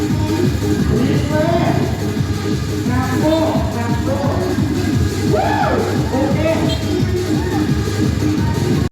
립을 감고 감고